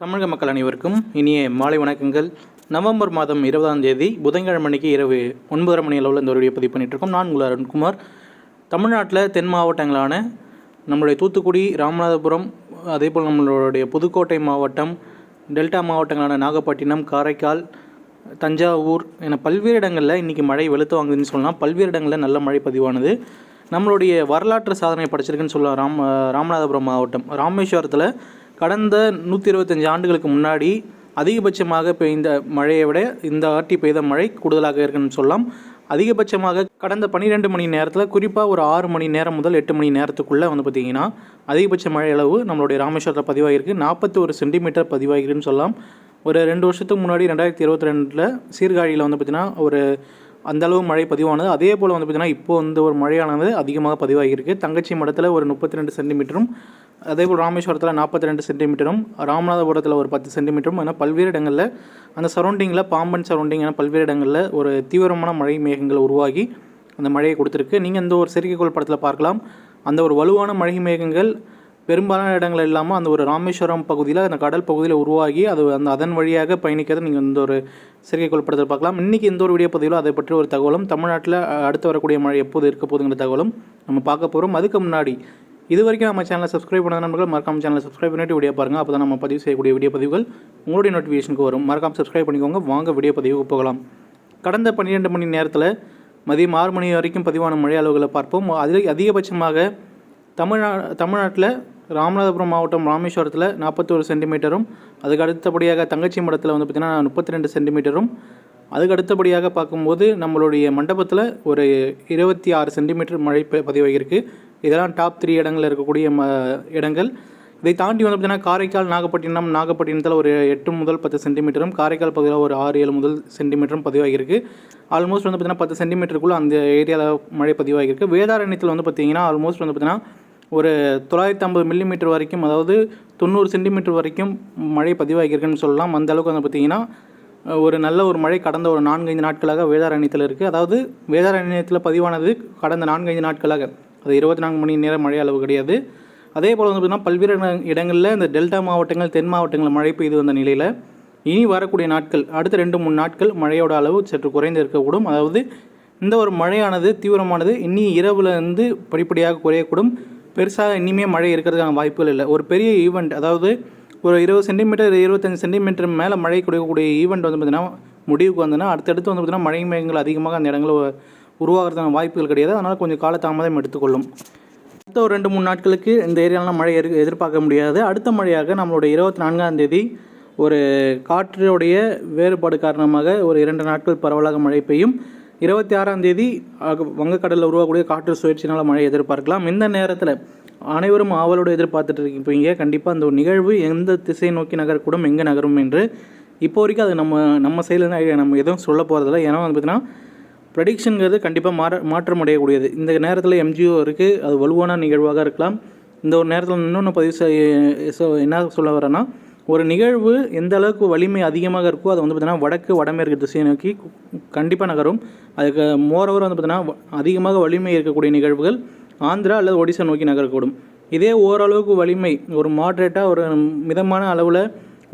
தமிழக மக்கள் அனைவருக்கும் இனிய மாலை வணக்கங்கள். நவம்பர் மாதம் இருபதாம் தேதி புதன்கிழமை அன்னைக்கு இரவு ஒன்பதரை மணி அளவில் இந்த வருடைய வீடியோ பதிவு பண்ணிகிட்ருக்கோம் நான் உங்கள் அருண்குமார். தமிழ்நாட்டில் தென் மாவட்டங்களான நம்மளுடைய தூத்துக்குடி ராமநாதபுரம் அதே போல் நம்மளுடைய புதுக்கோட்டை மாவட்டம் டெல்டா மாவட்டங்களான நாகப்பட்டினம் காரைக்கால் தஞ்சாவூர் என பல்வேறு இடங்களில் இன்றைக்கி மழை வெளுத்து வாங்குதுன்னு சொல்லலாம். பல்வேறு இடங்களில் நல்ல மழை பதிவானது. நம்மளுடைய வரலாற்று சாதனை படைச்சிருக்குன்னு சொல்லலாம் ராம் ராமநாதபுரம் மாவட்டம் ராமேஸ்வரத்தில் கடந்த நூற்றி இருபத்தஞ்சி ஆண்டுகளுக்கு முன்னாடி அதிகபட்சமாக பெய்த மழையை விட இந்த ஆட்டி பெய்த மழை கூடுதலாக இருக்குன்னு சொல்லலாம். அதிகபட்சமாக கடந்த பன்னிரெண்டு மணி நேரத்தில் குறிப்பாக ஒரு ஆறு மணி நேரம் முதல் எட்டு மணி நேரத்துக்குள்ளே வந்து பார்த்திங்கன்னா அதிகபட்ச மழை அளவு நம்மளுடைய ராமேஸ்வரத்தில் பதிவாகிருக்கு நாற்பத்தி ஒரு சென்டிமீட்டர் பதிவாகிருக்குன்னு சொல்லலாம். ஒரு ரெண்டு வருஷத்துக்கு முன்னாடி ரெண்டாயிரத்தி இருபத்தி ரெண்டில் சீர்காழியில் வந்து பார்த்திங்கன்னா ஒரு அந்தளவு மழை பதிவானது. அதே போல் வந்து பார்த்திங்கன்னா இப்போ வந்து ஒரு மழையானது அதிகமாக பதிவாகியிருக்கு தங்கச்சி மடத்தில் ஒரு முப்பத்தி ரெண்டு சென்டிமீட்டரும் அதேபோல் ராமேஸ்வரத்தில் நாற்பத்தி ரெண்டு சென்டிமீட்டரும் ராமநாதபுரத்தில் ஒரு பத்து சென்டிமீட்டரும் என பல்வேறு இடங்களில் அந்த சரௌண்டிங்கில் பாம்பன் சரௌண்டிங் என பல்வேறு இடங்களில் ஒரு தீவிரமான மழை மேகங்கள் உருவாகி அந்த மழையை கொடுத்துருக்கு. நீங்கள் இந்த ஒரு செயற்கைக்கோள் படத்தில் பார்க்கலாம். அந்த ஒரு வலுவான மழை மேகங்கள் பெரும்பாலான இடங்கள் இல்லாமல் அந்த ஒரு ராமேஸ்வரம் பகுதியில் அந்த கடல் பகுதியில் உருவாகி அது அந்த அதன் வழியாக பயணிக்கிறத. நீங்கள் இந்த ஒரு செயற்கைக்கோள் படத்தில் பார்க்கலாம். இன்றைக்கி இந்த ஒரு வீடியோ பதிவில் அதை பற்றி ஒரு தகவலும் தமிழ்நாட்டில் அடுத்து வரக்கூடிய மழை எப்போது இருக்க போதுங்கிற தகவலும் நம்ம பார்க்க போகிறோம் அதுக்கு முன்னாடி இது வரைக்கும் நம்ம சேனலை சப்ஸ்கிரைப் பண்ண நண்பர்கள் மறக்காம சேனலை சப்ஸ்கிரைப் பண்ணிட்டு வீடியோ பாருங்கள் அப்போ தான் நம்ம பதிவு செய்யக்கூடிய வீடியோ பதிவுகள் உங்களுடைய நோட்டிஃபிகேஷனுக்கு வரும். மறக்காம சப்ஸ்கிரைப் பண்ணிக்கோங்க. வாங்க வீடியோ பதிவுக்கு போகலாம். கடந்த பன்னிரெண்டு மணி நேரத்தில் மதியம் ஆறு மணி வரைக்கும் பதிவான மழை அளவுகளை பார்ப்போம். அதில் அதிகபட்சமாக தமிழ்நா தமிழ்நாட்டில் ராமநாதபுரம் மாவட்டம் ராமேஸ்வரத்தில் நாற்பத்தோரு சென்டிமீட்டரும் அதுக்கு அடுத்தபடியாக தங்கச்சி மடத்தில் வந்து பார்த்திங்கன்னா முப்பத்தி ரெண்டு சென்டிமீட்டரும் அதுக்கு அடுத்தபடியாக பார்க்கும்போது நம்மளுடைய மண்டபத்தில் ஒரு இருபத்தி ஆறு சென்டிமீட்டர் மழை ப- பதிவாகியிருக்கு. இதெல்லாம் டாப் த்ரீ இடங்களில் இருக்கக்கூடிய ம இடங்கள். இதை தாண்டி வந்து பார்த்திங்கன்னா காரைக்கால் நாகப்பட்டினம் நாகப்பட்டினத்தில் ஒரு எட்டு முதல் பத்து சென்டிமீட்டரும் காரைக்கால் பகுதியில் ஒரு ஆறு ஏழு முதல் சென்டிமீட்டரும் பதிவாகியிருக்கு. ஆல்மோஸ்ட் வந்து பார்த்திங்கன்னா பத்து சென்டிமீட்டருக்குள்ளே அந்த ஏரியாவில் மழை பதிவாகியிருக்கு. வேதாரண்யத்தில் வந்து பார்த்திங்கன்னா ஆல்மோஸ்ட் வந்து பார்த்திங்கன்னா ஒரு தொள்ளாயிரத்தி ஐம்பது மில்லிமீட்டர் வரைக்கும் அதாவது தொண்ணூறு சென்டிமீட்டர் வரைக்கும் மழை பதிவாகியிருக்குன்னு சொல்லலாம். அந்த அளவுக்கு வந்து பார்த்திங்கன்னா ஒரு நல்ல ஒரு மழை கடந்த ஒரு நான்கைந்து நாட்களாக வேதாரண்யத்தில் இருக்குது அதாவது வேதாரண்யத்தில் பதிவானது கடந்த நான்கைந்து நாட்களாக. அது இருபத்தி நான்கு மணி நேரம் மழை அளவு கிடையாது. அதே போல் வந்து பார்த்திங்கன்னா பல்வேறு இடங்களில் இந்த டெல்டா மாவட்டங்கள் தென் மாவட்டங்களில் மழை பெய்து வந்த நிலையில் இனி வரக்கூடிய நாட்கள் அடுத்த ரெண்டு மூணு நாட்கள் மழையோட அளவு சற்று குறைந்து இருக்கக்கூடும். அதாவது இந்த ஒரு மழையானது தீவிரமானது இன்னி இரவுலேருந்து படிப்படியாக குறையக்கூடும். பெருசாக இனிமே மழை இருக்கிறதுக்கான வாய்ப்புகள் இல்லை. ஒரு பெரிய ஈவெண்ட் அதாவது ஒரு இருபது சென்டிமீட்டர் இருபத்தஞ்சி சென்டிமீட்டர் மேலே மழை கொடுக்கக்கூடிய ஈவெண்ட் வந்து பார்த்திங்கன்னா முடிவுக்கு வந்ததுன்னா அடுத்தடுத்து வந்து பார்த்திங்கன்னா மழை மேகங்கள் அதிகமாக அந்த இடங்களில் உருவாகிறதுக்கான வாய்ப்புகள் கிடையாது. அதனால் கொஞ்சம் காலதாமதம் எடுத்துக்கொள்ளும். அடுத்த ஒரு ரெண்டு மூணு நாட்களுக்கு இந்த ஏரியாலாம் மழை எதிர் எதிர்பார்க்க முடியாது. அடுத்த மழையாக நம்மளுடைய இருபத்தி நான்காம் தேதி ஒரு காற்றுடைய வேறுபாடு காரணமாக ஒரு இரண்டு நாட்கள் பரவலாக மழை பெய்யும். இருபத்தி ஆறாம் தேதி வங்கக்கடலில் உருவாகக்கூடிய காற்று சுழற்சினால் மழை எதிர்பார்க்கலாம். இந்த நேரத்தில் அனைவரும் ஆவலோடு எதிர்பார்த்துட்டு இருக்கீங்க கண்டிப்பாக அந்த ஒரு நிகழ்வு எந்த திசை நோக்கி நகரக்கூடும் எங்கே நகரும் என்று இப்போ வரைக்கும் அது நம்ம நம்ம சைடில் நம்ம எதுவும் சொல்ல போகிறதில்ல ஏன்னா வந்து பார்த்தீங்கன்னா ப்ரெடிக்ஷனுங்கிறது கண்டிப்பாக மாற மாற்றம் அடையக்கூடியது இந்த நேரத்தில் எம்ஜிஓ இருக்குது அது வலுவான நிகழ்வாக இருக்கலாம். இந்த ஒரு நேரத்தில் இன்னொன்று பதிவு செய்ய என்ன சொல்ல வரேன்னா ஒரு நிகழ்வு எந்த அளவுக்கு வலிமை அதிகமாக இருக்கோ அது வந்து பார்த்திங்கன்னா வடக்கு வடமேற்கு திசையை நோக்கி கண்டிப்பாக நகரும். அதுக்கு மோரோவர் வந்து பார்த்திங்கன்னா அதிகமாக வலிமை இருக்கக்கூடிய நிகழ்வுகள் ஆந்திரா அல்லது ஒடிசா நோக்கி நகரக்கூடும். இதே ஓரளவுக்கு வலிமை ஒரு மாட்ரேட்டாக ஒரு மிதமான அளவில்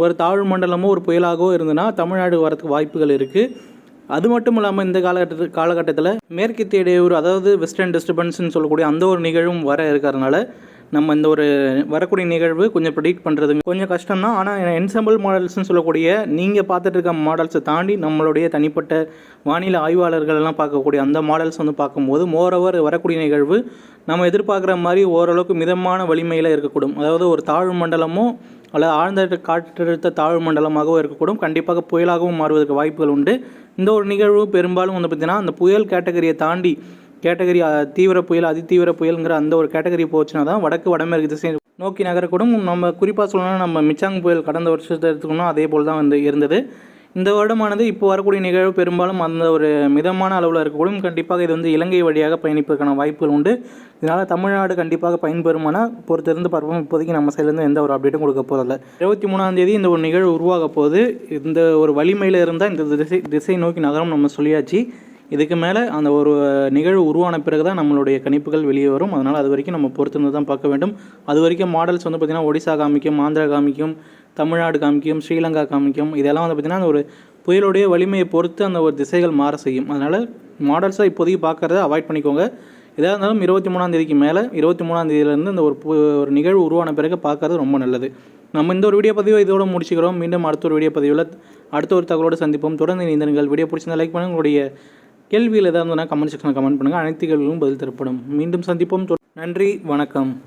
ஒரு தாழ்வு மண்டலமோ ஒரு புயலாகவோ இருந்ததுன்னா தமிழ்நாடு வரதுக்கு வாய்ப்புகள் இருக்குது அது மட்டும் இல்லாமல் இந்த காலகட்டத்தில் காலகட்டத்தில் மேற்கத்திய இடையூறு அதாவது வெஸ்டர்ன் டிஸ்டர்பன்ஸ்னு சொல்லக்கூடிய அந்த ஒரு நிகழ்வும் வர இருக்கிறதுனால நம்ம இந்த ஒரு வரக்கூடிய நிகழ்வு கொஞ்சம் ப்ரிடிக்ட் பண்ணுறது கொஞ்சம் கஷ்டம் தான் ஆனால் என்சம்பிள் மாடல்ஸ்னு சொல்லக்கூடிய நீங்கள் பார்த்துட்டு இருக்க மாடல்ஸை தாண்டி நம்மளுடைய தனிப்பட்ட வானிலை ஆய்வாளர்கள் எல்லாம் பார்க்கக்கூடிய அந்த மாடல்ஸ் வந்து பார்க்கும்போது மோரோவர் வரக்கூடிய நிகழ்வு நம்ம எதிர்பார்க்குற மாதிரி ஓரளவுக்கு மிதமான வலிமையில் இருக்கக்கூடும். அதாவது ஒரு தாழ்வு மண்டலமோ அல்லது ஆழ்ந்த காற்றழுத்த தாழ்வு மண்டலமாகவும் இருக்கக்கூடும். கண்டிப்பாக புயலாகவும் மாறுவதற்கு வாய்ப்புகள் உண்டு. இந்த ஒரு நிகழ்வு பெரும்பாலும் வந்து பார்த்திங்கன்னா அந்த புயல் கேட்டகரியை தாண்டி கேட்டகரி தீவிர புயல் அதிதீவிர புயலுங்கிற அந்த ஒரு கேட்டகரி போச்சுன்னா தான் வடக்கு வடமேற்கு திசை நோக்கி நகரக்கூடும். நம்ம குறிப்பாக சொல்லணும்னா நம்ம மிச்சாங் புயல் கடந்த வருஷத்தை எடுத்துக்கணும் அதே போல் தான் வந்து இருந்தது. இந்த வருடமானது இப்போ வரக்கூடிய நிகழ்வு பெரும்பாலும் அந்த ஒரு மிதமான அளவில் இருக்கக்கூடும். கண்டிப்பாக இது வந்து இலங்கை வழியாக பயணிப்பதற்கான வாய்ப்புகள் உண்டு. இதனால் தமிழ்நாடு கண்டிப்பாக பயன்பெறுமானால் பொறுத்திருந்து பார்ப்போம். இப்போதைக்கு நம்ம சைட்லேருந்து எந்த ஒரு அப்டேட்டும் கொடுக்க போகிறதில்ல இருபத்தி மூணாம் தேதி இந்த ஒரு நிகழ்வு உருவாக போகுது. இந்த ஒரு வலிமையில் இருந்தால் இந்த திசை திசை நோக்கி நகரம் நம்ம சொல்லியாச்சு. இதுக்கு மேலே அந்த ஒரு நிகழ்வு உருவான பிறகு தான் நம்மளுடைய கணிப்புகள் வெளியே வரும். அதனால் அது வரைக்கும் நம்ம பொறுத்திருந்து தான் பார்க்க வேண்டும். அது வரைக்கும் மாடல்ஸ் வந்து பார்த்திங்கன்னா ஒடிசா காமிக்கும் ஆந்திரா காமிக்கும் தமிழ்நாடு காமிக்கும் ஸ்ரீலங்கா காமிக்கும். இதெல்லாம் வந்து பார்த்திங்கன்னா அந்த ஒரு புயலுடைய வலிமையை பொறுத்து அந்த ஒரு திசைகள் மாற செய்யும். அதனால் மாடல்ஸை இப்போதைக்கு பார்க்குறத அவாய்ட் பண்ணிக்கோங்க. எதாக இருந்தாலும் இருபத்தி மூணாந்தேதிக்கு மேலே இருபத்தி மூணாந்தேதியிலேருந்து இந்த ஒரு பு- ஒரு நிகழ்வு உருவான பிறகு பார்க்கறது ரொம்ப நல்லது. நம்ம இந்த ஒரு வீடியோ பதிவை இதோட முடிச்சுக்கிறோம். மீண்டும் அடுத்த ஒரு வீடியோ பதிவில் அடுத்த ஒரு தகவலோடு சந்திப்போம். தொடர்ந்து இந்த நிகழ் வீடியோ பிடிச்சிருந்தா லைக் பண்ணுங்கள் உங்களுடைய கேள்வியில் ஏதாவது கமெண்ட் செக்ஷனில் கமெண்ட் பண்ணுங்கள் அனைத்து கேள்விகளும் பதில் தரப்படும். மீண்டும் சந்திப்போம். தொ- நன்றி. வணக்கம்.